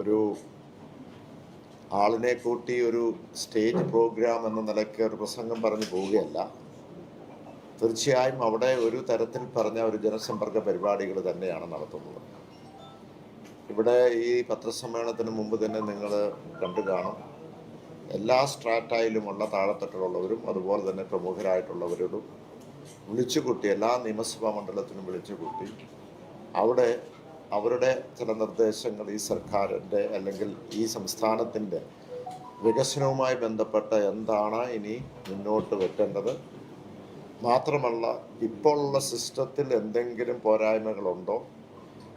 ഒരു ആളിനെ കൂട്ടി ഒരു സ്റ്റേജ് പ്രോഗ്രാം എന്ന നിലയ്ക്ക് ഒരു പ്രസംഗം പറഞ്ഞു പോവുകയല്ല. തീർച്ചയായും അവിടെ ഒരു തരത്തിൽ പറഞ്ഞ ഒരു ജനസമ്പർക്ക പരിപാടികൾ തന്നെയാണ് നടത്തുന്നത്. ഇവിടെ ഈ പത്രസമ്മേളനത്തിന് മുമ്പ് തന്നെ നിങ്ങൾ കണ്ടു കാണും. എല്ലാ സ്ട്രാറ്റായിലുമുള്ള താഴെത്തട്ടിലുള്ളവരും അതുപോലെ തന്നെ പ്രമുഖരായിട്ടുള്ളവരോടും വിളിച്ചുകൂട്ടി എല്ലാ നിയമസഭാ മണ്ഡലത്തിനും വിളിച്ചുകൂട്ടി അവിടെ അവരുടെ ചില നിർദ്ദേശങ്ങൾ ഈ സർക്കാരിന്റെ അല്ലെങ്കിൽ ഈ സംസ്ഥാനത്തിന്റെ വികസനവുമായി ബന്ധപ്പെട്ട എന്താണ് ഇനി മുന്നോട്ട് വെക്കേണ്ടത്? മാത്രമല്ല ഇപ്പോഴുള്ള സിസ്റ്റത്തിൽ എന്തെങ്കിലും പോരായ്മകളുണ്ടോ?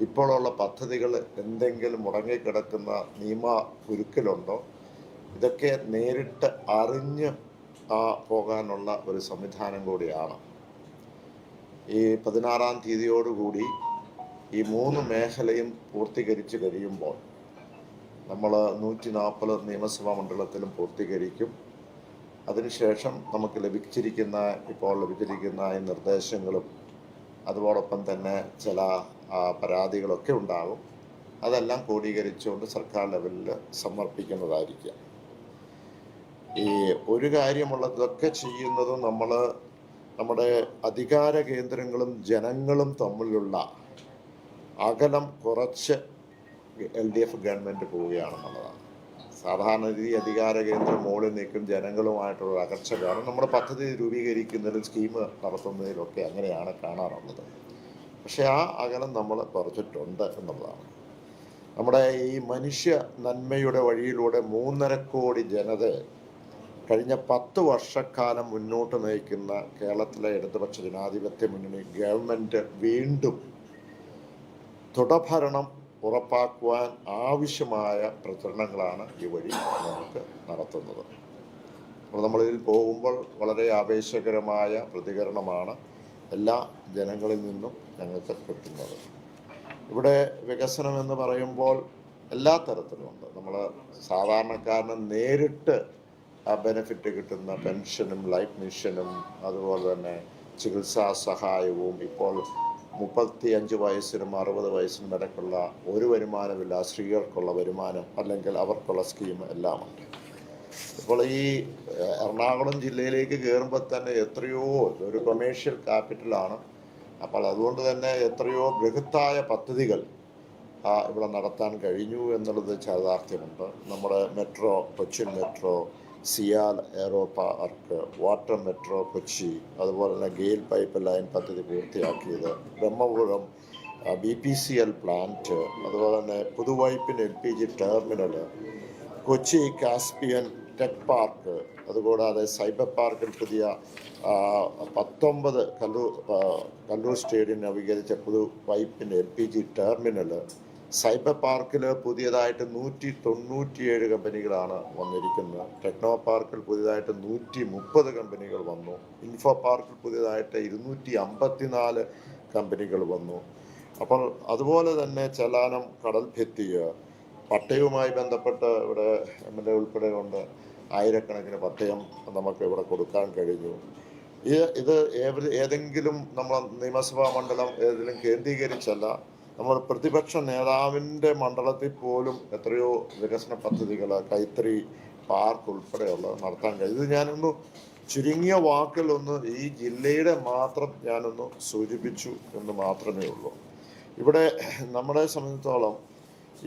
ഇപ്പോഴുള്ള പദ്ധതികൾ എന്തെങ്കിലും മുടങ്ങിക്കിടക്കുന്ന നിയമ ഉരുക്കലുണ്ടോ? ഇതൊക്കെ നേരിട്ട് അറിഞ്ഞ് പോകാനുള്ള ഒരു സംവിധാനം കൂടിയാണ്. ഈ പതിനാറാം തീയതിയോടുകൂടി ഈ മൂന്ന് മേഖലയും പൂർത്തീകരിച്ച് കഴിയുമ്പോൾ നമ്മൾ നൂറ്റി നാൽപ്പത് നിയമസഭാ മണ്ഡലത്തിലും പൂർത്തീകരിക്കും. അതിനുശേഷം നമുക്ക് ലഭിച്ചിരിക്കുന്ന ഇപ്പോൾ ലഭിച്ചിരിക്കുന്ന ഈ നിർദ്ദേശങ്ങളും അതോടൊപ്പം തന്നെ ചില പരാതികളൊക്കെ ഉണ്ടാകും അതെല്ലാം ക്രോഡീകരിച്ചുകൊണ്ട് സർക്കാർ ലെവലിൽ സമർപ്പിക്കുന്നതായിരിക്കുക ഈ ഒരു കാര്യമുള്ളതൊക്കെ ചെയ്യുന്നതും നമ്മൾ നമ്മുടെ അധികാര കേന്ദ്രങ്ങളും ജനങ്ങളും തമ്മിലുള്ള അകലം കുറച്ച് എൽ ഡി എഫ് ഗവൺമെന്റ് പോവുകയാണെന്നുള്ളതാണ്. സാധാരണ രീതി അധികാര കേന്ദ്രം മുകളിൽ നിൽക്കും ജനങ്ങളുമായിട്ടുള്ള അകർച്ച കാരണം നമ്മുടെ പദ്ധതി രൂപീകരിക്കുന്നതിലും സ്കീം നടത്തുന്നതിലൊക്കെ അങ്ങനെയാണ് കാണാറുള്ളത്. പക്ഷേ ആ അകലം നമ്മൾ കുറച്ചിട്ടുണ്ട് എന്നുള്ളതാണ്. നമ്മുടെ ഈ മനുഷ്യ നന്മയുടെ വഴിയിലൂടെ മൂന്നര കോടി ജനത കഴിഞ്ഞ പത്ത് വർഷക്കാലം മുന്നോട്ട് നയിക്കുന്ന കേരളത്തിലെ ഇടതുപക്ഷ ജനാധിപത്യ മുന്നണി ഗവൺമെന്റ് വീണ്ടും തുടഭരണം ഉറപ്പാക്കുവാൻ ആവശ്യമായ പ്രചരണങ്ങളാണ് ഈ വഴി നമുക്ക് നടത്തുന്നത്. അപ്പോൾ നമ്മളിതിൽ പോകുമ്പോൾ വളരെ ആവേശകരമായ പ്രതികരണമാണ് എല്ലാ ജനങ്ങളിൽ നിന്നും ഞങ്ങൾക്ക് കിട്ടുന്നത്. ഇവിടെ വികസനം എന്ന് പറയുമ്പോൾ എല്ലാ തരത്തിലുമുണ്ട് നമ്മൾ സാധാരണക്കാരന് നേരിട്ട് ആ ബെനിഫിറ്റ് കിട്ടുന്ന പെൻഷനും ലൈഫ് മിഷനും അതുപോലെ തന്നെ ചികിത്സാ സഹായവും ഇപ്പോൾ മുപ്പത്തി അഞ്ച് വയസ്സിനും അറുപത് വയസ്സിനും വരെക്കുള്ള ഒരു വരുമാനമില്ല. സ്ത്രീകൾക്കുള്ള വരുമാനം അല്ലെങ്കിൽ അവർക്കുള്ള സ്കീം എല്ലാമുണ്ട്. ഇപ്പോൾ ഈ എറണാകുളം ജില്ലയിലേക്ക് കയറുമ്പോൾ തന്നെ എത്രയോ ഒരു കൊമേഴ്ഷ്യൽ ക്യാപിറ്റലാണ് അപ്പോൾ അതുകൊണ്ട് തന്നെ എത്രയോ ബൃഹത്തായ പദ്ധതികൾ ഇവിടെ നടത്താൻ കഴിഞ്ഞു എന്നുള്ളത് യാഥാർത്ഥ്യമുണ്ട്. നമ്മുടെ മെട്രോ കൊച്ചിൻ മെട്രോ സിയാൽ ഏറോപ്പ പാർക്ക് വാട്ടർ മെട്രോ കൊച്ചി അതുപോലെ തന്നെ ഗെയിൽ പൈപ്പ് ലൈൻ പദ്ധതി പൂർത്തിയാക്കിയത് Brahmapuram B P C L plant അതുപോലെ തന്നെ Puthuvype L P G terminal Kochi Caspian tech park അതുകൂടാതെ സൈബർ പാർക്കിൽ പുതിയ പത്തൊമ്പത് കല്ലൂർ കല്ലൂർ സ്റ്റേഡിയം നവീകരിച്ച പുതു പൈപ്പിന്റെ L P G terminal cyber പാർക്കിൽ പുതിയതായിട്ട് നൂറ്റി തൊണ്ണൂറ്റിയേഴ് കമ്പനികളാണ് വന്നിരിക്കുന്നത്. ടെക്നോ പാർക്കിൽ പുതിയതായിട്ട് നൂറ്റി മുപ്പത് കമ്പനികൾ വന്നു. ഇൻഫോ പാർക്കിൽ പുതിയതായിട്ട് ഇരുന്നൂറ്റി അമ്പത്തിനാല് കമ്പനികൾ വന്നു. അപ്പോൾ അതുപോലെ തന്നെ ചലാനം കടൽ ഭിത്തിയ് പട്ടയവുമായി ബന്ധപ്പെട്ട് ഇവിടെ എം എൽ എ ഉൾപ്പെടെ കൊണ്ട് ആയിരക്കണക്കിന് പട്ടയം നമുക്ക് ഇവിടെ കൊടുക്കാൻ കഴിഞ്ഞു. ഇത് ഏതെങ്കിലും നമ്മൾ നിയമസഭാ മണ്ഡലം ഏതെങ്കിലും കേന്ദ്രീകരിച്ചല്ല നമ്മൾ പ്രതിപക്ഷ നേതാവിന്റെ മണ്ഡലത്തിൽ പോലും എത്രയോ വികസന പദ്ധതികൾ കൈത്തറി പാർക്ക് ഉൾപ്പെടെയുള്ള നടത്താൻ കഴിയും. ഇത് ഞാനൊന്ന് ചുരുങ്ങിയ വാക്കിലൊന്ന് ഈ ജില്ലയുടെ മാത്രം ഞാനൊന്ന് സൂചിപ്പിച്ചു എന്ന് മാത്രമേ ഉള്ളൂ. ഇവിടെ നമ്മളെ സംബന്ധിച്ചോളം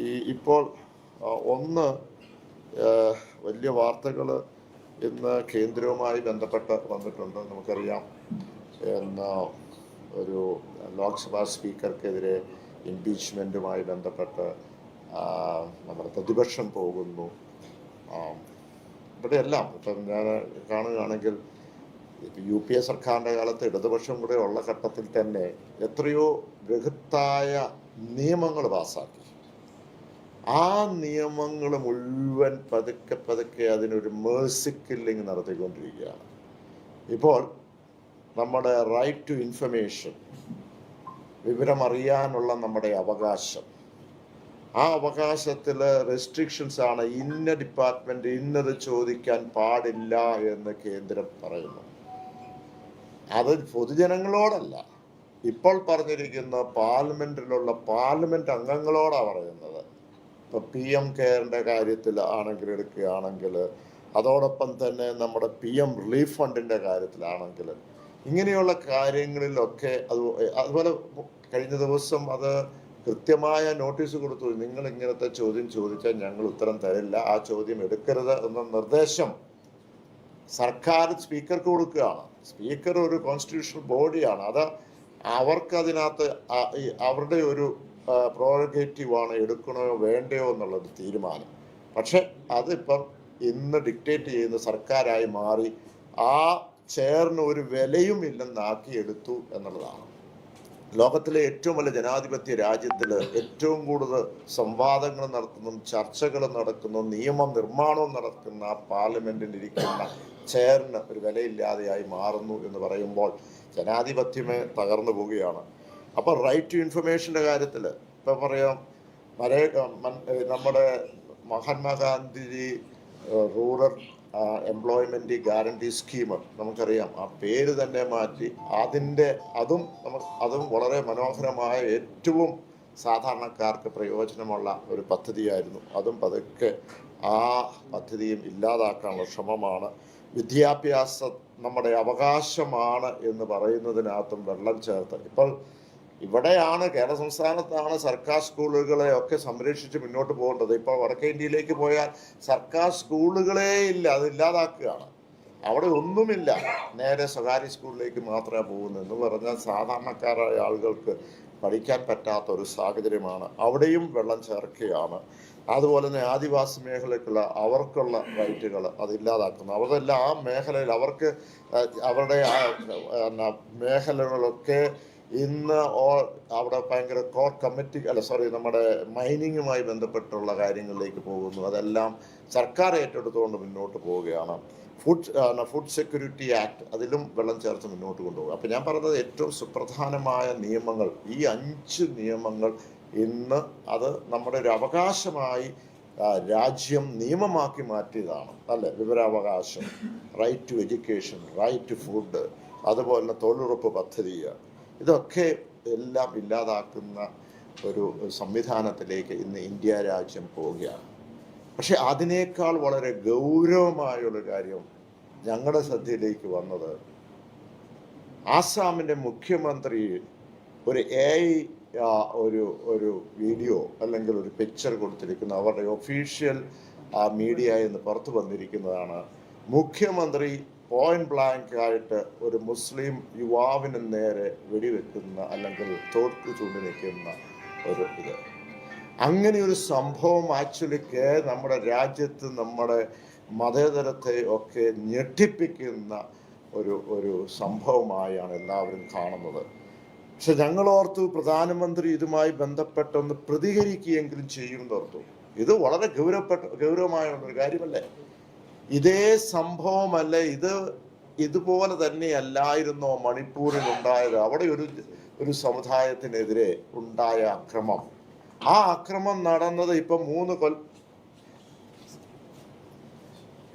ഈ ഇപ്പോൾ ഒന്ന് വലിയ വാർത്തകൾ ഇന്ന് കേന്ദ്രവുമായി ബന്ധപ്പെട്ട് വന്നിട്ടുണ്ട്. നമുക്കറിയാം എന്ന ഒരു ലോക്സഭാ സ്പീക്കർക്കെതിരെ ഇംപീച്ച്മെന്റുമായി ബന്ധപ്പെട്ട് നമ്മുടെ പ്രതിപക്ഷം പോകുന്നു. ഇവിടെയെല്ലാം ഇപ്പം ഞാൻ കാണുകയാണെങ്കിൽ യു പി എ സർക്കാരിന്റെ കാലത്ത് ഇടതുപക്ഷം കൂടെ ഉള്ള ഘട്ടത്തിൽ തന്നെ എത്രയോ ബൃഹത്തായ നിയമങ്ങൾ പാസ്സാക്കി ആ നിയമങ്ങൾ മുഴുവൻ പതുക്കെ പതുക്കെ അതിനൊരു മേഴ്സി കില്ലിങ് നടത്തിക്കൊണ്ടിരിക്കുകയാണ്. ഇപ്പോൾ നമ്മുടെ റൈറ്റ് ടു ഇൻഫർമേഷൻ വിവരമറിയാനുള്ള നമ്മുടെ അവകാശം. ആ അവകാശത്തിൽ റെസ്ട്രിക്ഷൻസ് ആണ്. ഇന്ന ഡിപ്പാർട്ട്മെന്റ് ഇന്നത് ചോദിക്കാൻ പാടില്ല എന്ന് കേന്ദ്രം പറയുന്നു. അത് പൊതുജനങ്ങളോടല്ല. ഇപ്പോൾ പറഞ്ഞിരിക്കുന്ന പാർലമെന്റിലുള്ള പാർലമെന്റ് അംഗങ്ങളോടാണ് പറയുന്നത്. ഇപ്പൊ പി എം കെയറിന്റെ കാര്യത്തിൽ ആണെങ്കിൽ എടുക്കുകയാണെങ്കിൽ അതോടൊപ്പം തന്നെ നമ്മുടെ പി എം റിലീഫ് ഫണ്ടിന്റെ കാര്യത്തിലാണെങ്കിൽ ഇങ്ങനെയുള്ള കാര്യങ്ങളിലൊക്കെ അത് അതുപോലെ കഴിഞ്ഞ ദിവസം അത് കൃത്യമായ നോട്ടീസ് കൊടുത്തു. നിങ്ങൾ ഇങ്ങനത്തെ ചോദ്യം ചോദിച്ചാൽ ഞങ്ങൾ ഉത്തരം തരില്ല. ആ ചോദ്യം എടുക്കരുത് എന്ന നിർദ്ദേശം സർക്കാർ സ്പീക്കർക്ക് കൊടുക്കുകയാണ്. സ്പീക്കർ ഒരു കോൺസ്റ്റിറ്റ്യൂഷണൽ ബോഡിയാണ്. അത് അവർക്ക് അതിനകത്ത് ആ- അവരുടെ ഒരു പ്രോഗേറ്റീവാണ് എടുക്കണോ വേണ്ടയോ എന്നുള്ളത് തീരുമാനം. പക്ഷെ അതിപ്പം ഇന്ന് ഡിക്റ്റേറ്റ് ചെയ്യുന്ന സർക്കാരായി മാറി ആ ചെയറിന് ഒരു വിലയും ഇല്ലെന്നാക്കി എടുത്തു എന്നുള്ളതാണ്. ലോകത്തിലെ ഏറ്റവും വലിയ ജനാധിപത്യ രാജ്യത്തിൽ ഏറ്റവും കൂടുതൽ സംവാദങ്ങൾ നടത്തുന്നതും ചർച്ചകൾ നടക്കുന്നു നിയമ നിർമ്മാണവും നടക്കുന്ന പാർലമെന്റിൽ ഇരിക്കുന്ന ചെയറിന് ഒരു വിലയില്ലാതെയായി മാറുന്നു എന്ന് പറയുമ്പോൾ ജനാധിപത്യമേ തകർന്നു പോവുകയാണ്. അപ്പോൾ റൈറ്റ് ടു ഇൻഫർമേഷന്റെ കാര്യത്തിൽ ഇപ്പൊ പറയാം നമ്മുടെ Mahatma Gandhiji rural employment guarantee scheme നമുക്കറിയാം. ആ പേര് തന്നെ മാറ്റി അതിന്റെ അതും നമുക്ക് അതും വളരെ മനോഹരമായ ഏറ്റവും സാധാരണക്കാർക്ക് പ്രയോജനമുള്ള ഒരു പദ്ധതിയായിരുന്നു. അതും പതുക്കെ ആ പദ്ധതിയും ഇല്ലാതാക്കാനുള്ള ശ്രമമാണ്. വിദ്യാഭ്യാസം നമ്മുടെ അവകാശമാണ് എന്ന് പറയുന്നതിനകത്തും വെള്ളം ചേർത്ത്. ഇപ്പോൾ ഇവിടെയാണ് കേരള സംസ്ഥാനത്താണ് സർക്കാർ സ്കൂളുകളെ ഒക്കെ സംരക്ഷിച്ച് മുന്നോട്ട് പോകേണ്ടത്. ഇപ്പോൾ വടക്കേ ഇന്ത്യയിലേക്ക് പോയാൽ സർക്കാർ സ്കൂളുകളേ ഇല്ല അത് ഇല്ലാതാക്കുകയാണ്. അവിടെ ഒന്നുമില്ല. നേരെ സ്വകാര്യ സ്കൂളിലേക്ക് മാത്രമേ പോകുന്നു എന്ന് പറഞ്ഞാൽ സാധാരണക്കാരായ ആളുകൾക്ക് പഠിക്കാൻ പറ്റാത്ത ഒരു സാഹചര്യമാണ്. അവിടെയും വെള്ളം ചേർക്കുകയാണ്. അതുപോലെ തന്നെ ആദിവാസി മേഖലയ്ക്കുള്ള അവർക്കുള്ള റൈറ്റുകൾ അതില്ലാതാക്കുന്നു അവരെല്ലാം ആ മേഖലയിൽ അവർക്ക് അവരുടെ ആ മേഖലകളൊക്കെ ഇന്ന് അവിടെ ഭയങ്കര കോർ കമ്മിറ്റി അല്ല സോറി നമ്മുടെ മൈനിങ്ങുമായി ബന്ധപ്പെട്ടുള്ള കാര്യങ്ങളിലേക്ക് പോകുന്നു. അതെല്ലാം സർക്കാർ ഏറ്റെടുത്തുകൊണ്ട് മുന്നോട്ട് പോവുകയാണ്. ഫുഡ് ഫുഡ് സെക്യൂരിറ്റി ആക്ട് അതിലും വെള്ളം ചേർത്ത് മുന്നോട്ട് കൊണ്ടുപോകും അപ്പം ഞാൻ പറഞ്ഞത് ഏറ്റവും സുപ്രധാനമായ നിയമങ്ങൾ ഈ അഞ്ച് നിയമങ്ങൾ ഇന്ന് അത് നമ്മുടെ ഒരു അവകാശമായി രാജ്യം നിയമമാക്കി മാറ്റിയതാണ്. അല്ലെ? വിവരാവകാശം right to education right to food അതുപോലെ തൊഴിലുറപ്പ് പദ്ധതി ഇതൊക്കെ എല്ലാം ഇല്ലാതാക്കുന്ന ഒരു സംവിധാനത്തിലേക്ക് ഇന്ന് ഇന്ത്യ രാജ്യം പോവുകയാണ്. പക്ഷെ അതിനേക്കാൾ വളരെ ഗൗരവമായുള്ള കാര്യം ഞങ്ങളുടെ ശ്രദ്ധയിലേക്ക് വന്നത് ആസാമിന്റെ മുഖ്യമന്ത്രി ഒരു എ ഒരു ഒരു വീഡിയോ അല്ലെങ്കിൽ ഒരു പിക്ചർ കൊടുത്തിരിക്കുന്ന. അവരുടെ ഒഫീഷ്യൽ മീഡിയ എന്ന് പുറത്തു വന്നിരിക്കുന്നതാണ്. മുഖ്യമന്ത്രി പോയിന്റ് ബ്ലാങ്ക് ആയിട്ട് ഒരു മുസ്ലിം യുവാവിന് നേരെ വെടിവെക്കുന്ന അല്ലെങ്കിൽ തോക്ക് ചൂണ്ടി നിൽക്കുന്ന ഒരു ഇത്. അങ്ങനെ ഒരു സംഭവം ആക്ച്വലി കേ നമ്മുടെ രാജ്യത്ത് നമ്മുടെ മതേതരത്തെ ഒക്കെ ഞെട്ടിപ്പിക്കുന്ന ഒരു ഒരു സംഭവമായാണ് എല്ലാവരും കാണുന്നത്. പക്ഷെ ഞങ്ങൾ ഓർത്തു പ്രധാനമന്ത്രി ഇതുമായി ബന്ധപ്പെട്ടൊന്ന് പ്രതികരിക്കുകയെങ്കിലും ചെയ്യുമെന്ന് ഓർത്തു ഇത് വളരെ ഗൗരവപ്പെട്ട ഗൗരവമായ ഒരു കാര്യമല്ലേ? ഇതേ സംഭവമല്ല ഇത് ഇതുപോലെ തന്നെയല്ലായിരുന്നോ മണിപ്പൂരിൽ ഉണ്ടായത് അവിടെ ഒരു ഒരു സമുദായത്തിനെതിരെ ഉണ്ടായ അക്രമം. ആ അക്രമം നടന്നത് ഇപ്പൊ മൂന്ന് കൊൽ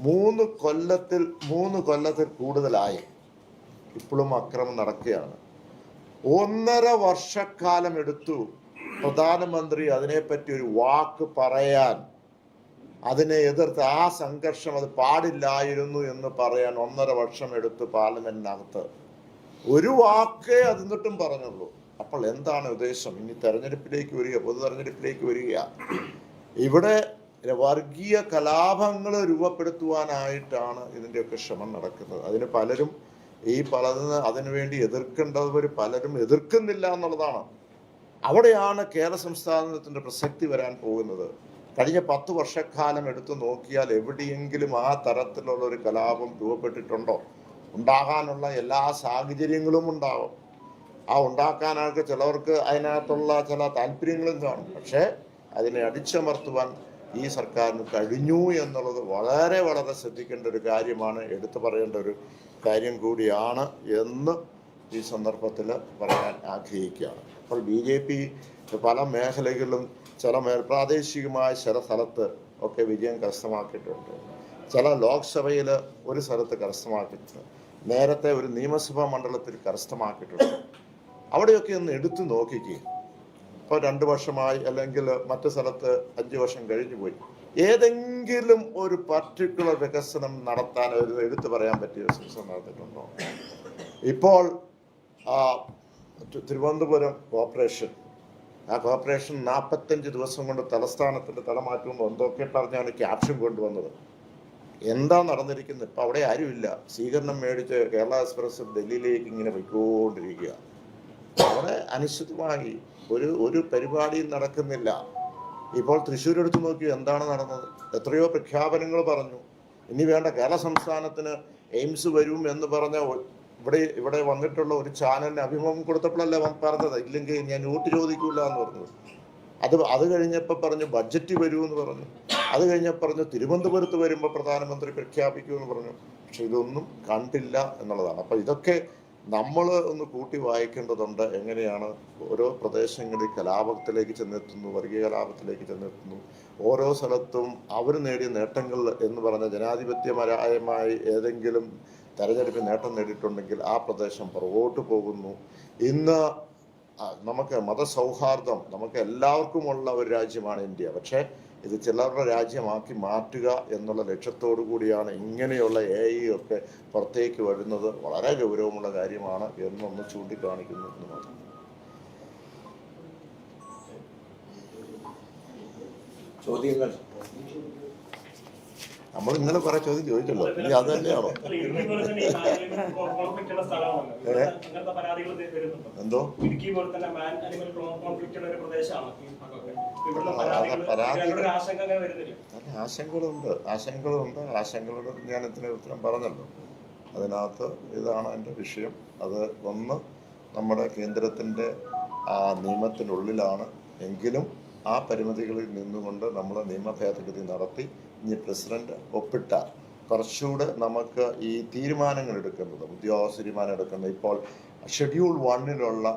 മൂന്ന് കൊല്ലത്തിൽ മൂന്ന് കൊല്ലത്തിൽ കൂടുതലായി. ഇപ്പോഴും അക്രമം നടക്കുകയാണ്. ഒന്നര വർഷക്കാലം എടുത്തു പ്രധാനമന്ത്രി അതിനെപ്പറ്റി ഒരു വാക്ക് പറയാൻ അതിനെ എതിർത്ത് ആ സംഘർഷം അത് പാടില്ലായിരുന്നു എന്ന് പറയാൻ ഒന്നര വർഷം എടുത്ത് പാർലമെന്റിനകത്ത്. ഒരു വാക്കേ അത് എന്നിട്ടും പറഞ്ഞുള്ളൂ. അപ്പോൾ എന്താണ് ഉദ്ദേശം? ഇനി തെരഞ്ഞെടുപ്പിലേക്ക് വരിക പൊതു തെരഞ്ഞെടുപ്പിലേക്ക് വരിക. ഇവിടെ വർഗീയ കലാപങ്ങൾ രൂപപ്പെടുത്തുവാനായിട്ടാണ് ഇതിന്റെയൊക്കെ ശ്രമം നടക്കുന്നത്. അതിന് പലരും ഈ പലതിന് അതിനുവേണ്ടി എതിർക്കേണ്ടവർ പലരും എതിർക്കുന്നില്ല എന്നുള്ളതാണ്. അവിടെയാണ് കേരള സംസ്ഥാനത്തിന്റെ പ്രസക്തി വരാൻ പോകുന്നത്. കഴിഞ്ഞ പത്ത് വർഷക്കാലം എടുത്തു നോക്കിയാൽ എവിടെയെങ്കിലും ആ തരത്തിലുള്ള ഒരു കലാപം രൂപപ്പെട്ടിട്ടുണ്ടോ? ഉണ്ടാകാനുള്ള എല്ലാ സാഹചര്യങ്ങളും ഉണ്ടാവും. ആ ഉണ്ടാക്കാനൊക്കെ ചിലവർക്ക് അതിനകത്തുള്ള ചില താല്പര്യങ്ങളും കാണും. പക്ഷേ അതിനെ അടിച്ചമർത്തുവാൻ ഈ സർക്കാരിന് കഴിഞ്ഞു എന്നുള്ളത് വളരെ വളരെ ശ്രദ്ധിക്കേണ്ട ഒരു കാര്യമാണ്. എടുത്തു പറയേണ്ട ഒരു കാര്യം കൂടിയാണ് എന്ന് ഈ സന്ദർഭത്തിൽ പറയാൻ ആഗ്രഹിക്കുകയാണ്. അപ്പോൾ ബി ജെ പി പല മേഖലകളിലും ചില മേൽ പ്രാദേശികമായ ചില സ്ഥലത്ത് ഒക്കെ വിജയം കരസ്ഥമാക്കിയിട്ടുണ്ട്. ചില ലോക്സഭയിൽ ഒരു സ്ഥലത്ത് കരസ്ഥമാക്കിയിട്ടുണ്ട്. നേരത്തെ ഒരു നിയമസഭാ മണ്ഡലത്തിൽ കരസ്ഥമാക്കിയിട്ടുണ്ട്. അവിടെയൊക്കെ ഒന്ന് എടുത്തു നോക്കിക്കുക ഇപ്പോൾ രണ്ട് വർഷമായി അല്ലെങ്കിൽ മറ്റു സ്ഥലത്ത് അഞ്ച് വർഷം കഴിഞ്ഞു പോയി. ഏതെങ്കിലും ഒരു പർട്ടിക്കുലർ വികസനം നടത്താൻ ഒരു എടുത്തു പറയാൻ പറ്റിയ ശ്രമം നടത്തിയിട്ടുണ്ടോ? ഇപ്പോൾ തിരുവനന്തപുരം കോർപ്പറേഷൻ ആ കോർപ്പറേഷൻ നാൽപ്പത്തഞ്ച് ദിവസം കൊണ്ട് തലസ്ഥാനത്തിന്റെ തലമാറ്റവും എന്തൊക്കെ പറഞ്ഞാണ് ക്യാപ്ഷൻ കൊണ്ടുവന്നത്? എന്താ നടന്നിരിക്കുന്നത്? ഇപ്പം അവിടെ ആരുമില്ല. സ്വീകരണം മേടിച്ച് കേരള എക്സ്പ്രസ് ഡൽഹിയിലേക്ക് ഇങ്ങനെ പോയിക്കൊണ്ടിരിക്കുക. അവിടെ അനിശ്ചിതമായി ഒരു ഒരു പരിപാടിയും നടക്കുന്നില്ല. ഇപ്പോൾ തൃശ്ശൂർ എടുത്തു നോക്കി എന്താണ് നടന്നത്? എത്രയോ പ്രഖ്യാപനങ്ങൾ പറഞ്ഞു. ഇനി വേണ്ട കേരള സംസ്ഥാനത്തിന് എയിംസ് വരും എന്ന് പറഞ്ഞ ഇവിടെ ഇവിടെ വന്നിട്ടുള്ള ഒരു ചാനലിന് അഭിമുഖം കൊടുത്തപ്പോഴല്ലേ പറഞ്ഞത്? ഇല്ലെങ്കിൽ ഞാൻ നോട്ട് ചോദിക്കൂല എന്ന് പറഞ്ഞത് അത് അത് കഴിഞ്ഞപ്പോൾ പറഞ്ഞു ബഡ്ജറ്റ് വരൂ എന്ന് പറഞ്ഞു. അത് കഴിഞ്ഞപ്പോൾ പറഞ്ഞു തിരുവനന്തപുരത്ത് വരുമ്പോൾ പ്രധാനമന്ത്രി പ്രഖ്യാപിക്കൂ എന്ന് പറഞ്ഞു. പക്ഷെ ഇതൊന്നും കണ്ടില്ല എന്നുള്ളതാണ്. അപ്പോൾ ഇതൊക്കെ നമ്മൾ ഒന്ന് കൂട്ടി വായിക്കേണ്ടതുണ്ട്. എങ്ങനെയാണ് ഓരോ പ്രദേശങ്ങളിൽ കലാപത്തിലേക്ക് ചെന്നെത്തുന്നു വർഗീയ കലാപത്തിലേക്ക് ചെന്നെത്തുന്നു. ഓരോ സ്ഥലത്തും അവർ നേടിയ നേട്ടങ്ങൾ എന്ന് പറഞ്ഞ ജനാധിപത്യപരായമായി ഏതെങ്കിലും തെരഞ്ഞെടുപ്പിൽ നേട്ടം നേടിയിട്ടുണ്ടെങ്കിൽ ആ പ്രദേശം പുറകോട്ട് പോകുന്നു. ഇന്ന് നമുക്ക് മതസൗഹാർദ്ദം നമുക്ക് എല്ലാവർക്കുമുള്ള ഒരു രാജ്യമാണ് ഇന്ത്യ. പക്ഷേ ഇത് ചിലരുടെ രാജ്യമാക്കി മാറ്റുക എന്നുള്ള ലക്ഷ്യത്തോടു കൂടിയാണ് ഇങ്ങനെയുള്ള എ ഐ ഒക്കെ പുറത്തേക്ക് വരുന്നത്. വളരെ ഗൗരവമുള്ള കാര്യമാണ് എന്നൊന്ന് ചൂണ്ടിക്കാണിക്കുന്നു എന്ന് മാത്രം. ചോദ്യങ്ങൾ. നമ്മൾ ഇന്നലെ കുറെ ചോദ്യം ചോദിച്ചല്ലോ. ഇനി അത് തന്നെയാണോ? അല്ല, എന്തോ? അങ്ങനെ ആശങ്കകളുണ്ട്. ആശങ്കകളുണ്ട്. ആശങ്കകളുടെ ഞാൻ ഇതിന് ഉത്തരം പറഞ്ഞല്ലോ. അതിനകത്ത് ഇതാണ് എന്റെ വിഷയം. അത് ഒന്ന് നമ്മുടെ കേന്ദ്രത്തിന്റെ ആ നിയമത്തിനുള്ളിലാണ്. എങ്കിലും ആ പരിമിതികളിൽ നിന്നുകൊണ്ട് നമ്മൾ നിയമ ഭേദഗതി നടത്തി പ്രസിഡന്റ് ഒപ്പിട്ടാൽ കുറച്ചുകൂടെ നമുക്ക് ഈ തീരുമാനങ്ങൾ എടുക്കുന്നത് ഉദ്യോഗസ്ഥ തീരുമാനം എടുക്കുന്നത് ഇപ്പോൾ ഷെഡ്യൂൾ വണ്ണിലുള്ള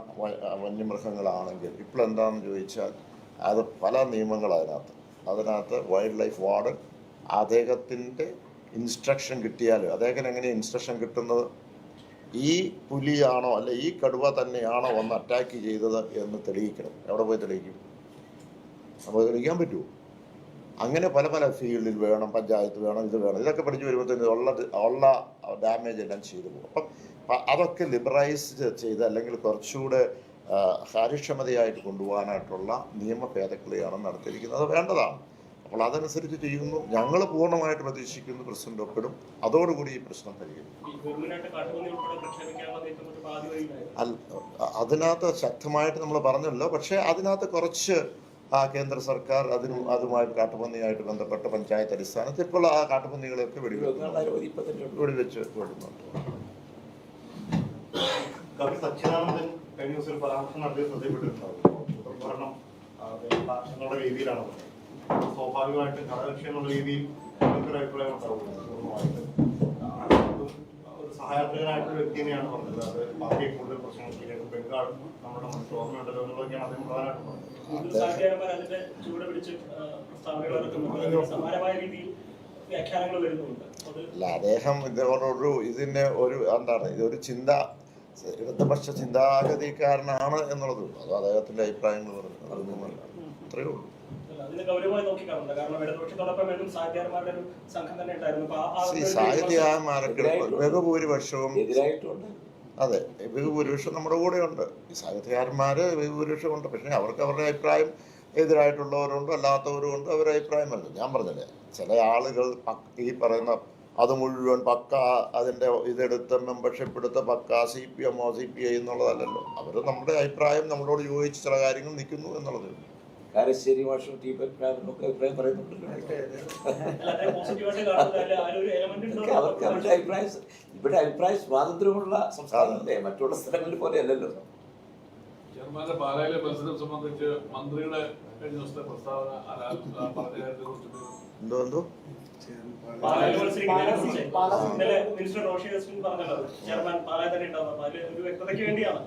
വന്യമൃഗങ്ങളാണെങ്കിൽ ഇപ്പോൾ എന്താണെന്ന് ചോദിച്ചാൽ അത് പല നിയമങ്ങൾ അതിനകത്ത്. അതിനകത്ത് വൈൽഡ് ലൈഫ് വാർഡൻ അദ്ദേഹത്തിന്റെ ഇൻസ്ട്രക്ഷൻ കിട്ടിയാൽ അദ്ദേഹത്തിന് എങ്ങനെയാണ് ഇൻസ്ട്രക്ഷൻ കിട്ടുന്നത്? ഈ പുലിയാണോ അല്ലെ ഈ കടുവ തന്നെയാണോ വന്ന് അറ്റാക്ക് ചെയ്തത് എന്ന് തെളിയിക്കണം. എവിടെ പോയി തെളിയിക്കും? നമുക്ക് തെളിയിക്കാൻ പറ്റുമോ? അങ്ങനെ പല പല ഫീൽഡിൽ വേണം പഞ്ചായത്ത് വേണം ഇത് വേണം. ഇതൊക്കെ പഠിച്ചു വരുമ്പോഴത്തേന് ഉള്ള ഉള്ള ഡാമേജ് എല്ലാം ചെയ്തു പോകും. അപ്പം അതൊക്കെ ലിബറൈസ് ചെയ്ത് അല്ലെങ്കിൽ കുറച്ചുകൂടെ കാര്യക്ഷമതയായിട്ട് കൊണ്ടുപോകാനായിട്ടുള്ള നിയമ ഭേദഗതിയാണ് നടത്തിയിരിക്കുന്നത്. വേണ്ടതാണ്. അപ്പോൾ അതനുസരിച്ച് ചെയ്യുന്നു. ഞങ്ങൾ പൂർണമായിട്ട് പ്രതീക്ഷിക്കുന്നു പ്രസിഡന്റ് ഒപ്പിടും. അതോടുകൂടി ഈ പ്രശ്നം പരിഹരിക്കും. അതിനകത്ത് ശക്തമായിട്ട് നമ്മൾ പറഞ്ഞല്ലോ. പക്ഷേ അതിനകത്ത് കുറച്ച് ആ കേന്ദ്ര സർക്കാർ അതിനും അതുമായി കാട്ടുപന്നിയായിട്ട് ബന്ധപ്പെട്ട പഞ്ചായത്ത് അടിസ്ഥാനത്തിൽ ഇപ്പോൾ ആ കാട്ടുപന്നികളെയൊക്കെ ഉണ്ട്. വെടിവെച്ച് വിടുന്നുണ്ട് കവി സച്ചിദാനന്ദൻ കഴിഞ്ഞ ദിവസം ഒരു പരാമർശം നടത്തിയ ശ്രദ്ധയിൽപ്പെട്ടിട്ടുണ്ടാവും. ഉദാഹരണം എന്നുള്ള രീതിയിലാണ്. സ്വാഭാവികമായിട്ടും ഘടകകക്ഷി എന്നുള്ള രീതിയിൽ അഭിപ്രായം ഉണ്ടാവും ഒരു സഹായപ്രിയനായിട്ടുള്ള വ്യക്തി തന്നെയാണ് പറഞ്ഞത്. അത് പാർട്ടിയെ കൂടുതൽ പ്രശ്നങ്ങളിലേക്ക് ബംഗാൾ നമ്മുടെ ഓർമ്മയുണ്ടല്ലോ? എന്നുള്ളതൊക്കെയാണ് അദ്ദേഹം പ്രധാനമായിട്ടും പറഞ്ഞത്. കൂടുതൽ സാഹിത്യകാരന്മാർ അതിന്റെ ചുവട് പിടിച്ച് ആ, പ്രസ്താവനകൾ ഇറക്കുന്നുണ്ട് സമാനമായ രീതിയിൽ വ്യാഖ്യാനങ്ങൾ വരുന്നുണ്ട്. അത് അല്ല അദ്ദേഹം ഇതോടൊരു ഇതിന്റെ ഒരു എന്താണ് ഇതൊരു ചിന്ത ഇടതുപക്ഷ ചിന്താഗതിക്കാരനാണ് എന്നുള്ളത് അത് അദ്ദേഹത്തിന്റെ അഭിപ്രായങ്ങൾ പറഞ്ഞു അതൊന്നുമല്ല അത്രയേ ഉള്ളൂ. അതിനെ ഗൗരവമായി കാരണം ഇടതുപക്ഷത്തോടൊപ്പം വീണ്ടും സാഹിത്യകാരന്മാരുടെ ഒരു സംഘം തന്നെ ഉണ്ടായിരുന്നു. സാഹിത്യകാരന്മാരൊക്കെ ബഹുഭൂരിപക്ഷവും എതിരായിട്ടുണ്ട് അതെ ബഹുഭൂരിപക്ഷം നമ്മുടെ ഉണ്ട്. ഈ സാഹിത്യകാരന്മാര് ബഹുഭൂരിപക്ഷം ഉണ്ട്. പക്ഷേ അവർക്ക് അവരുടെ അഭിപ്രായം എതിരായിട്ടുള്ളവരുണ്ട് അല്ലാത്തവരും ഉണ്ട്. അവരുടെ അഭിപ്രായം പറഞ്ഞു ഞാൻ പറഞ്ഞില്ലേ ചില ആളുകൾ പക്ക- ഈ പറയുന്ന അത് മുഴുവൻ പക്ക അതിന്റെ ഇതെടുത്ത് മെമ്പർഷിപ്പ് എടുത്ത് പക്ക സി പി എമ്മോ സി പി ഐ എന്നുള്ളതല്ലല്ലോ. അവർ നമ്മുടെ അഭിപ്രായം നമ്മളോട് യോജിച്ച് ചില കാര്യങ്ങൾ നിൽക്കുന്നു എന്നുള്ളതേ. ഉള്ളൂ കാരശ്ശേരി മാഷും ടി പത്മനാഭനും ഒക്കെ അഭിപ്രായം പറയുന്നുണ്ട് അവർക്ക് അവരുടെ അഭിപ്രായം ഇവിടെ അഭിപ്രായ സ്വാതന്ത്ര്യമുള്ള സംസ്ഥാനമല്ലേ? മറ്റുള്ള സ്ഥലങ്ങളിൽ പോലെ അല്ലല്ലോ. ചെയർമാന്റെ പാലായിലെ മത്സരം സംബന്ധിച്ച് മന്ത്രിയുടെ കഴിഞ്ഞ ദിവസത്തെ പ്രസ്താവന ആരാ- ആ പറഞ്ഞ കാര്യത്തെ കുറിച്ചിട്ട് എന്തോ എന്തോ? പാലായിൽ മത്സരിക്കുന്നതിനെ കുറിച്ച് ഇന്നലെ മിനിസ്റ്റർ റോഷി അഗസ്റ്റിൻ പറഞ്ഞല്ലോ ചെയർമാൻ പാലായിൽ തന്നെ ഉണ്ടാവും അപ്പൊ അതിൽ ഒരു വ്യക്തതയ്ക്ക് വേണ്ടിയാണ്.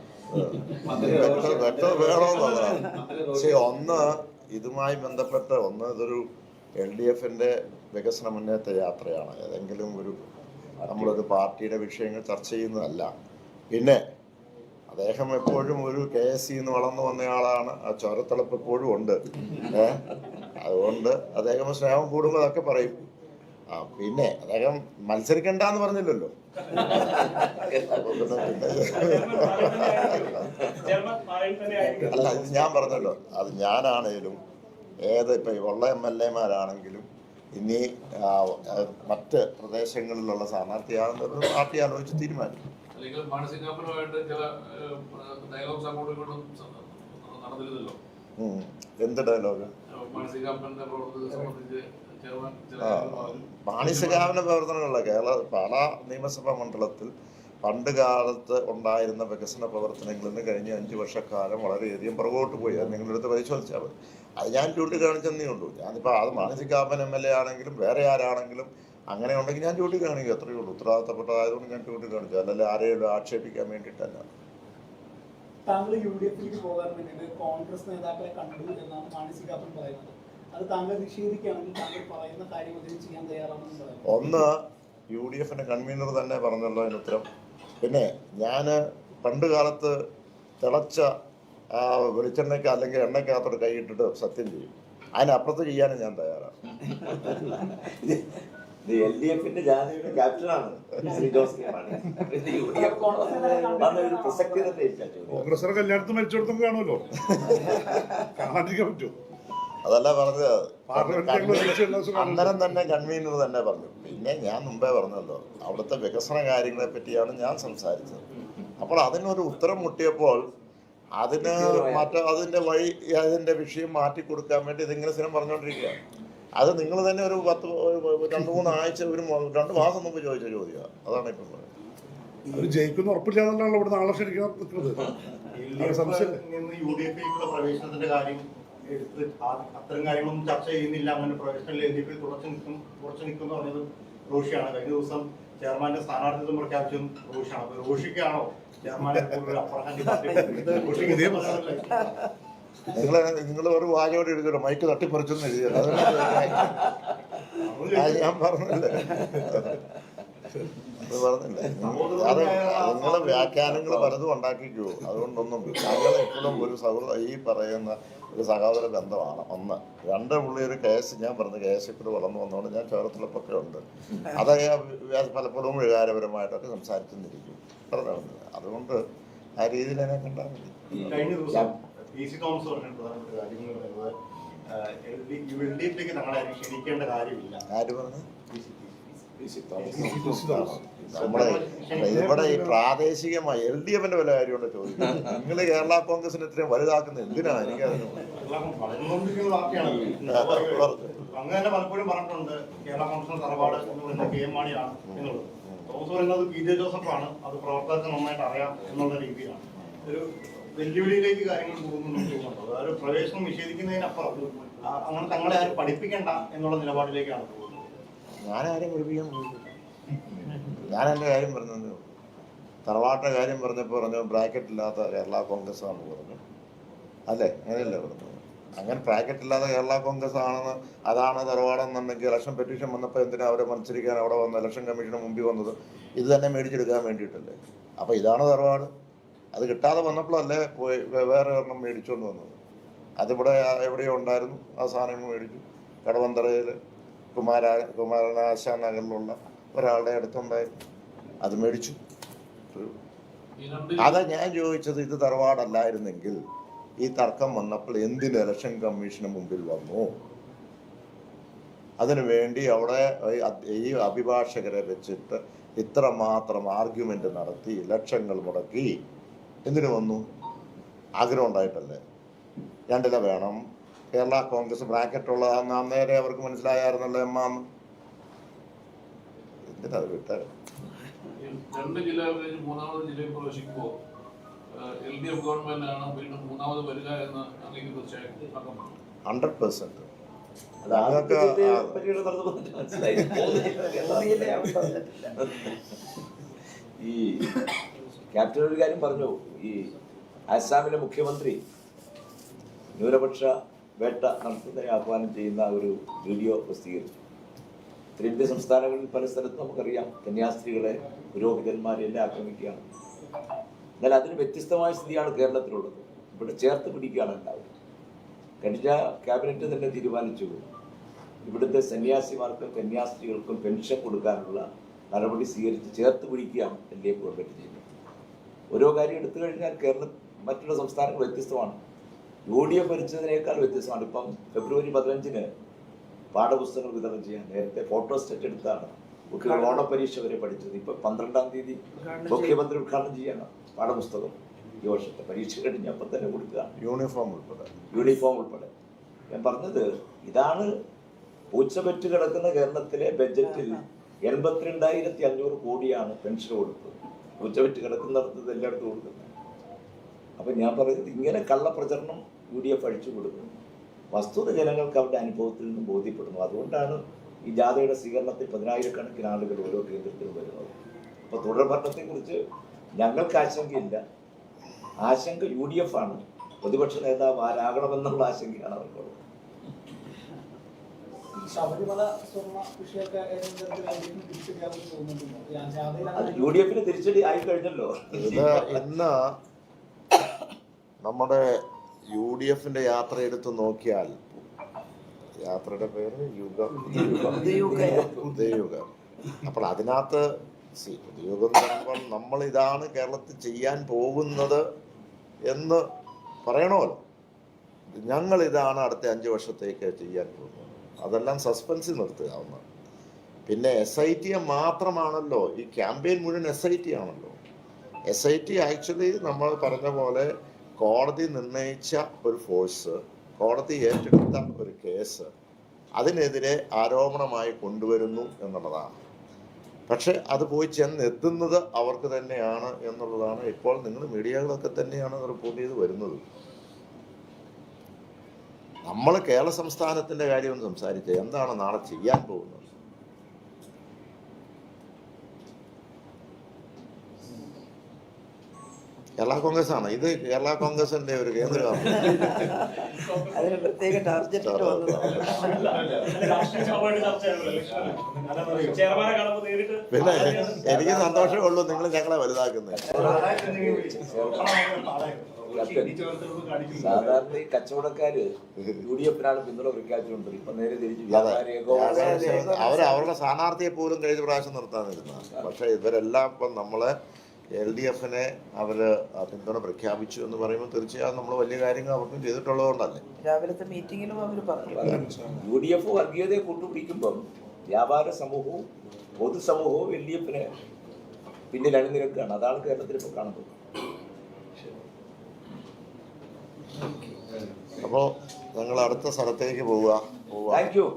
വ്യക്തത വേണമെന്നുള്ളതാണ് പക്ഷേ ഒന്ന് ഇതുമായി ബന്ധപ്പെട്ട് ഒന്ന് ഇതൊരു എൽ ഡി എഫിന്റെ വികസന മുന്നേറ്റ യാത്രയാണ്. ഏതെങ്കിലും ഒരു നമ്മളൊരു പാർട്ടിയുടെ വിഷയങ്ങൾ ചർച്ച ചെയ്യുന്നതല്ല. പിന്നെ അദ്ദേഹം എപ്പോഴും ഒരു കെ എസ് സി എന്ന് വളർന്നു വന്നയാളാണ് ആ ചോരത്തിളപ്പ് എപ്പോഴും ഉണ്ട്. ഏ? അതുകൊണ്ട് അദ്ദേഹം സ്നേഹം കൂടുമ്പോൾ അതൊക്കെ പറയും. ആ പിന്നെ അദ്ദേഹം മത്സരിക്കണ്ടെന്ന് പറഞ്ഞില്ലല്ലോ. അല്ല ഇത് ഞാൻ പറഞ്ഞല്ലോ. അത് ഞാനാണേലും ഏത് ഇപ്പൊ ഉള്ള എം എൽ എമാരാണെങ്കിലും ഇനി മറ്റ് പ്രദേശങ്ങളിലുള്ള സ്ഥാനാർത്ഥിയാകുന്ന പാർട്ടി ആലോചിച്ച് തീരുമാനിക്കും. എന്ത് ഡയലോഗ്? കാര്യങ്ങൾ പറഞ്ഞു. കേരള പാലാ നിയമസഭാ മണ്ഡലത്തിൽ പണ്ട് കാലത്ത് ഉണ്ടായിരുന്ന വികസന പ്രവർത്തനങ്ങളിൽ നിന്ന് കഴിഞ്ഞ അഞ്ച് വർഷക്കാലം വളരെയധികം പുറകോട്ട് പോയി. അത് നിങ്ങളുടെ അടുത്ത് പരിശോധിച്ചാൽ മതി. അത് ഞാൻ ചൂണ്ടിക്കാണിച്ചെന്നേ ഉള്ളൂ. ഞാനിപ്പോൾ അത് മാനസികാപ്പൻ എം എൽ എ ആണെങ്കിലും വേറെ ആരാണെങ്കിലും അങ്ങനെ ഉണ്ടെങ്കിൽ ഞാൻ ചൂണ്ടിക്കാണിക്കും. അത്രയേ ഉള്ളൂ. ഉത്തരവാദിത്തപ്പെട്ടതായതുകൊണ്ട് ഞാൻ ചൂണ്ടിക്കാണിച്ചു. അല്ലല്ല ആരെയും ആക്ഷേപിക്കാൻ വേണ്ടിയിട്ടല്ല. താങ്കൾ യു ഡി എഫിലേക്ക് പോകാൻ വേണ്ടിയിട്ട് കോൺഗ്രസ് നേതാക്കളെ കണ്ടു എന്നാണ് മാനസികാപ്പൻ പറയുന്നത്. ഒന്ന് യു ഡി എഫിന്റെ കൺവീനർ തന്നെ പറഞ്ഞല്ലോ അതിന് ഉത്തരം. പിന്നെ ഞാൻ പണ്ട് കാലത്ത് തിളച്ച ആ വെളിച്ചെണ്ണയ്ക്ക് അല്ലെങ്കിൽ എണ്ണയ്ക്കകത്തോട് കൈയിട്ടിട്ട് സത്യം ചെയ്യും. അതിനപ്പുറത്ത് ചെയ്യാനും ഞാൻ തയ്യാറാണ്. കോൺഗ്രസ് എൽ ഡി എഫിന്റെ ജാഥയുടെ ക്യാപ്റ്റനാണ് ശ്രീ ജോസ് കെ മാണി. ഇത് യു ഡി എഫ് വന്ന ഒരു പ്രസക്തി തന്നെ കോൺഗ്രസിന്റെ കല്യാണത്തിന് മരിച്ചെടുത്തൊക്കെ കാണുമല്ലോ? കാണാതിരിക്കാൻ പറ്റുമോ? അതല്ല പറഞ്ഞത്. അന്നേരം തന്നെ കൺവീനർ തന്നെ പറഞ്ഞു. പിന്നെ ഞാൻ മുമ്പേ പറഞ്ഞല്ലോ അവിടുത്തെ വികസന കാര്യങ്ങളെ പറ്റിയാണ് ഞാൻ സംസാരിച്ചത്. അപ്പോൾ അതിനൊരു ഉത്തരം മുട്ടിയപ്പോൾ അതിന് മറ്റ അതിന്റെ വഴി അതിന്റെ വിഷയം മാറ്റി കൊടുക്കാൻ വേണ്ടി ഇതിങ്ങനെ സ്ഥിരം പറഞ്ഞുകൊണ്ടിരിക്കുകയാണ് അത് നിങ്ങൾ തന്നെ ഒരു പത്ത് ഒരു രണ്ട് മൂന്ന് ആഴ്ച ഒരു രണ്ട് മാസം മുമ്പ് ചോദിച്ച ചോദ്യമാണ്. അതാണ് ഇപ്പം പറയുന്നത് അവർ ജയിക്കുന്ന ഉറപ്പില്ലാന്നുള്ളതാണ് ഇവിടെ നാളെ ശരിക്കും നിൽക്കുന്നത്. അത് സംശയം യു ഡി എഫിലേക്കുള്ള പ്രവേശനത്തിന്റെ കാര്യം എടുത്ത് അത്തരം കാര്യങ്ങളൊന്നും ചർച്ച ചെയ്യുന്നില്ല. അങ്ങനെ പ്രൊഫഷണൽ എൽ ഡി പി തുടച്ചു നിൽക്കും തുടച്ചു നിൽക്കും എന്ന് പറഞ്ഞത് റോഷിയാണ്. കഴിഞ്ഞ ദിവസം ചെയർമാന്റെ സ്ഥാനാർത്ഥിത്വം പ്രഖ്യാപിച്ചതും റോഷിയാണ്. അപ്പൊ റോഷിക്കാണോ ചെയർമാനെ നിങ്ങൾ നിങ്ങൾ ഒരു വാചോടെ എഴുതിയോ മൈക്ക് തട്ടിപ്പറിച്ചെന്ന് എഴുതിയത് ഞാൻ പറഞ്ഞില്ലേ പറഞ്ഞില്ലേ? അത് നിങ്ങൾ വ്യാഖ്യാനങ്ങൾ പലതും ഉണ്ടാക്കിക്കോ. അതുകൊണ്ടൊന്നും ഞങ്ങൾ എപ്പോഴും ഒരു സൗഹൃദ ഈ പറയുന്ന ഒരു സഹോദര ബന്ധമാണ് ഒന്ന്. രണ്ട് പുള്ളി ഒരു കേസ് ഞാൻ പറഞ്ഞ കേസ് ഇപ്പോൾ വളർന്നു വന്നതുകൊണ്ട് ഞാൻ ചോരത്തിലൊക്കെ ഉണ്ട്. അത് ഞാൻ പലപ്പോഴും വികാരപരമായിട്ടൊക്കെ സംസാരിച്ചെന്നിരിക്കും. പറഞ്ഞു അതുകൊണ്ട് ആ രീതിയിൽ എന്നെ കണ്ടാൽ മതി. ആര് പറഞ്ഞു? ഇവിടെ ഈ പ്രാദേശികമായി എൽ ഡി എഫിന്റെ വല്ല കാര്യമുണ്ടോ ചോദിക്കുന്നത് നിങ്ങൾ കേരള കോൺഗ്രസിനെ ഇത്രയും വലുതാക്കുന്നത് എന്തിനാ തന്നെ പലപ്പോഴും പറഞ്ഞിട്ടുണ്ട് കേരള കോൺഗ്രസ് തറവാട് എന്ന് പറയുന്നത് കെ എം മാണിയാണ് എന്നുള്ളത്. തോമസ് പറയുന്നത് പി ജെ ജോസഫാണ് അത് പ്രവർത്തകർക്ക് നന്നായിട്ട് അറിയാം എന്നുള്ള രീതിയിലാണ്. ഒരു വെല്ലുവിളിയിലേക്ക് കാര്യങ്ങൾ പോകുന്നു തോന്നുന്നുണ്ട്. അതായത് പ്രവേശനം നിഷേധിക്കുന്നതിനപ്പുറം അങ്ങനെ തങ്ങളെ ആരും പഠിപ്പിക്കണ്ട എന്നുള്ള നിലപാടിലേക്കാണ് പോകുന്നത്. ഞാൻ ആരെയും പഠിപ്പിക്കാൻ പോയിട്ടില്ല ഞാൻ എന്റെ കാര്യം പറഞ്ഞത് തറവാട്ട കാര്യം പറഞ്ഞപ്പോൾ പറഞ്ഞു ബ്രാക്കറ്റ് ഇല്ലാത്ത കേരള കോൺഗ്രസ് ആണെന്ന് പറഞ്ഞു. അല്ലേ? അങ്ങനെയല്ലേ പറഞ്ഞു അങ്ങനെ ബ്രാക്കറ്റ് ഇല്ലാത്ത കേരള കോൺഗ്രസ് ആണെന്ന് അതാണ് തറവാടെന്നുണ്ടെങ്കിൽ ഇലക്ഷൻ പെറ്റീഷൻ വന്നപ്പോൾ എന്തിനാ അവരെ മത്സരിക്കാൻ അവിടെ വന്ന ഇലക്ഷൻ കമ്മീഷന് മുമ്പിൽ വന്നത്? ഇത് തന്നെ മേടിച്ചെടുക്കാൻ വേണ്ടിയിട്ടല്ലേ? അപ്പോൾ ഇതാണ് തറവാട്. അത് കിട്ടാതെ വന്നപ്പോഴല്ലേ പോയി വേറെ ഒരെണ്ണം മേടിച്ചുകൊണ്ട് വന്നത്. അതിവിടെ എവിടെയോ ഉണ്ടായിരുന്നു. ആ സാധനങ്ങൾ മേടിച്ചു. കടവന്തറയിൽ കുമാര കുമാരനാശാനുള്ള ഒരാളുടെ അടുത്തുണ്ടായിരുന്നു അത് മേടിച്ചു. അതാ ഞാൻ ചോദിച്ചത് ഇത് തറവാടല്ലായിരുന്നെങ്കിൽ ഈ തർക്കം വന്നപ്പോൾ എന്തിന് ഇലക്ഷൻ കമ്മീഷന് മുമ്പിൽ വന്നു? അതിനു വേണ്ടി അവിടെ ഈ ഈ അഭിഭാഷകരെ വെച്ചിട്ട് ഇത്രമാത്രം ആർഗ്യുമെന്റ് നടത്തി ലക്ഷങ്ങൾ മുടക്കി എന്തിനു വന്നു? ആഗ്രഹം ഉണ്ടായിട്ടല്ലേ? രണ്ടില വേണം. കേരള കോൺഗ്രസ് ബ്രാക്കറ്റ് ഉള്ളതാന്ന് അന്നേരെ അവർക്ക് മനസ്സിലായായിരുന്നല്ലോ എമ്മാന്ന് എന്തിനാ അത് വിട്ടത് രണ്ട് ജില്ലകൾ കഴിഞ്ഞ് മൂന്നാമത് ജില്ലയിൽ പ്രവേശിക്കുമ്പോൾ എൽ ഡി എഫ് ഗവൺമെന്റ് ആണ് വീണ്ടും മൂന്നാമത് വരിക എന്ന് അങ്ങേക്ക് ഹൺഡ്രഡ് പെർസെന്റ്. ഈ ക്യാപ്റ്റൻ ഒരു കാര്യം പറഞ്ഞു. ഈ ആസാമിലെ മുഖ്യമന്ത്രി ന്യൂനപക്ഷ വേട്ട നടത്തുന്നതിനെ ആഹ്വാനം ചെയ്യുന്ന ഒരു വീഡിയോ പ്രസിദ്ധീകരിച്ചു. ഉത്തരേന്ത്യ സംസ്ഥാനങ്ങളിൽ പല സ്ഥലത്തും നമുക്കറിയാം കന്യാസ്ത്രീകളെ പുരോഹിതന്മാരെ എല്ലാം ആക്രമിക്കുകയാണ്. എന്നാൽ അതിന് വ്യത്യസ്തമായ സ്ഥിതിയാണ് കേരളത്തിലുള്ളത്. ഇവിടെ ചേർത്ത് പിടിക്കുകയാണ് ഉണ്ടാവുക കഴിഞ്ഞ ക്യാബിനറ്റ് തന്നെ തീരുമാനിച്ചു. ഇവിടുത്തെ സന്യാസിമാർക്കും കന്യാസ്ത്രീകൾക്കും പെൻഷൻ കൊടുക്കാനുള്ള നടപടി സ്വീകരിച്ച് ചേർത്ത് പിടിക്കുകയാണ് എൽ ഡി ഗവൺമെന്റ് ചെയ്യുന്നത്. ഓരോ കാര്യം എടുത്തു കഴിഞ്ഞാൽ കേരളം മറ്റുള്ള സംസ്ഥാനങ്ങൾ വ്യത്യസ്തമാണ്. യു ഡി എഫ് ഭരിച്ചതിനേക്കാൾ വ്യത്യസ്തമാണ്. ഇപ്പം ഫെബ്രുവരി പതിനഞ്ചിന് പാഠപുസ്തകങ്ങൾ വിതരണം ചെയ്യാൻ നേരത്തെ ഫോട്ടോ സ്റ്റെറ്റ് എടുത്താണ് കുട്ടികൾ ഓണപരീക്ഷ വരെ പഠിച്ചത്. ഇപ്പം പന്ത്രണ്ടാം തീയതി മുഖ്യമന്ത്രി ഉദ്ഘാടനം ചെയ്യണം പാഠപുസ്തകം ഈ വർഷത്തെ പരീക്ഷ കഴിഞ്ഞ് അപ്പം തന്നെ കൊടുക്കുക. യൂണിഫോം ഉൾപ്പെടെ. യൂണിഫോം ഉൾപ്പെടെ. ഞാൻ പറഞ്ഞത് ഇതാണ് പൂച്ചപെറ്റ് കിടക്കുന്ന കേരളത്തിലെ ബഡ്ജറ്റിൽ എൺപത്തിരണ്ടായിരത്തി അഞ്ഞൂറ് കോടിയാണ് പെൻഷൻ കൊടുത്തത്. പൂച്ചപെറ്റ് കിടക്കുന്നിടത്ത് എല്ലായിടത്തും കൊടുക്കുന്നത് അപ്പൊ ഞാൻ പറയുന്നത് ഇങ്ങനെ കള്ളപ്രചരണം യു ഡി എഫ് അഴിച്ചു കൊടുക്കുന്നു വസ്തുത ജനങ്ങൾക്ക് അവരുടെ അനുഭവത്തിൽ നിന്നും ബോധ്യപ്പെടുന്നു. അതുകൊണ്ടാണ് ഈ ജാഥയുടെ സ്വീകരണത്തിൽ പതിനായിരക്കണക്കിന് ആളുകൾ ഓരോ കേന്ദ്രത്തിലും വരുന്നത്. അപ്പോൾ തുടർ ഭരണത്തെക്കുറിച്ച് ഞങ്ങൾക്ക് ആശങ്കയില്ല. ആശങ്ക യു ഡി എഫ് ആണ്. പ്രതിപക്ഷ നേതാവ് ആരാകണമെന്നുള്ള ആശങ്കയാണ് അവർക്കുള്ളത് യു ഡി എഫിന് തിരിച്ചടി ആയി കഴിഞ്ഞല്ലോ ഇന്ന് നമ്മുടെ യു ഡി എഫിന്റെ യാത്ര എടുത്ത് നോക്കിയാൽ യാത്രയുടെ പേര് യുഗം. ഉദയയുഗം. അപ്പോൾ അതിനകത്ത് സി ഉദയയുഗം എന്ന് പറയുമ്പോൾ നമ്മൾ ഇതാണ് കേരളത്തിൽ ചെയ്യാൻ പോകുന്നത് എന്ന് പറയണമല്ലോ. ഞങ്ങൾ ഇതാണ് അടുത്ത അഞ്ച് വർഷത്തേക്ക് ചെയ്യാൻ പോകുന്നത്. അതെല്ലാം സസ്പെൻസിൽ നിർത്തുക ഒന്ന് പിന്നെ എസ് ഐ ടി മാത്രമാണല്ലോ ഈ ക്യാമ്പയിൻ മുഴുവൻ എസ് ഐ ടി ആണല്ലോ. എസ് ഐ ടി ആക്ച്വലി നമ്മൾ പറഞ്ഞ പോലെ കോടതി നിർണയിച്ച ഒരു ഫോഴ്സ് കോടതി ഏറ്റെടുത്ത ഒരു കേസ് അതിനെതിരെ ആരോപണമായി കൊണ്ടുവരുന്നു എന്നുള്ളതാണ്. പക്ഷെ അത് പോയി ചെന്നെത്തുന്നത് അവർക്ക് തന്നെയാണ് എന്നുള്ളതാണ് ഇപ്പോൾ നിങ്ങൾ മീഡിയകളൊക്കെ തന്നെയാണ് റിപ്പോർട്ട് ചെയ്ത് വരുന്നത്. നമ്മൾ കേരള സംസ്ഥാനത്തിന്റെ കാര്യം സംസാരിച്ച. എന്താണ് നാളെ ചെയ്യാൻ പോകുന്നത്? കേരള കോൺഗ്രസ് ആണ് ഇത് കേരള കോൺഗ്രസിന്റെ ഒരു കേന്ദ്രമാണ്. അതിന് പ്രത്യേക ടാർഗറ്റ് ഇട്ട് വന്നതാണ് രാഷ്ട്രീയ സഭയുടെ ചർച്ചയാണല്ലോ ചെയർമാനെ കാണുമ്പോൾ നേരിട്ട് പിന്നെ എനിക്ക് സന്തോഷമേ ഉള്ളൂ നിങ്ങൾ ഞങ്ങളെ വലുതാക്കുന്നത്. സാധാരണ ഈ കച്ചവടക്കാര് യു ഡി എഫിനാണ് പിന്തുണ പ്രഖ്യാപിച്ചുകൊണ്ട് ഇപ്പൊ നേരെ തിരിച്ചു അവർ അവരുടെ സ്ഥാനാർത്ഥിയെ പോലും കഴിഞ്ഞ പ്രാവശ്യം നിർത്താനിരുന്ന പക്ഷെ ഇവരെല്ലാം ഇപ്പം നമ്മളെ എൽ ഡി എഫിനെ അവർ പിന്തുണ പ്രഖ്യാപിച്ചു എന്ന് പറയുമ്പോൾ തീർച്ചയായും നമ്മൾ വലിയ കാര്യങ്ങൾ അവർക്കും ചെയ്തിട്ടുള്ളതുകൊണ്ടല്ലേ. രാവിലത്തെ മീറ്റിങ്ങിലും അവർ പറഞ്ഞു. യു ഡി എഫ് വർഗീയതയെ കൂട്ടുപിടിക്കുമ്പം വ്യാപാര സമൂഹവും പൊതുസമൂഹവും എൽ ഡി എഫിന് പിന്നിൽ അണിനിരക്കുകയാണ്. അതാണ് കേരളത്തിൽ ഇപ്പോൾ കാണുന്നത്. അപ്പോൾ ഞങ്ങൾ അടുത്ത സ്ഥലത്തേക്ക് പോവുക. പോവുക. Thank you.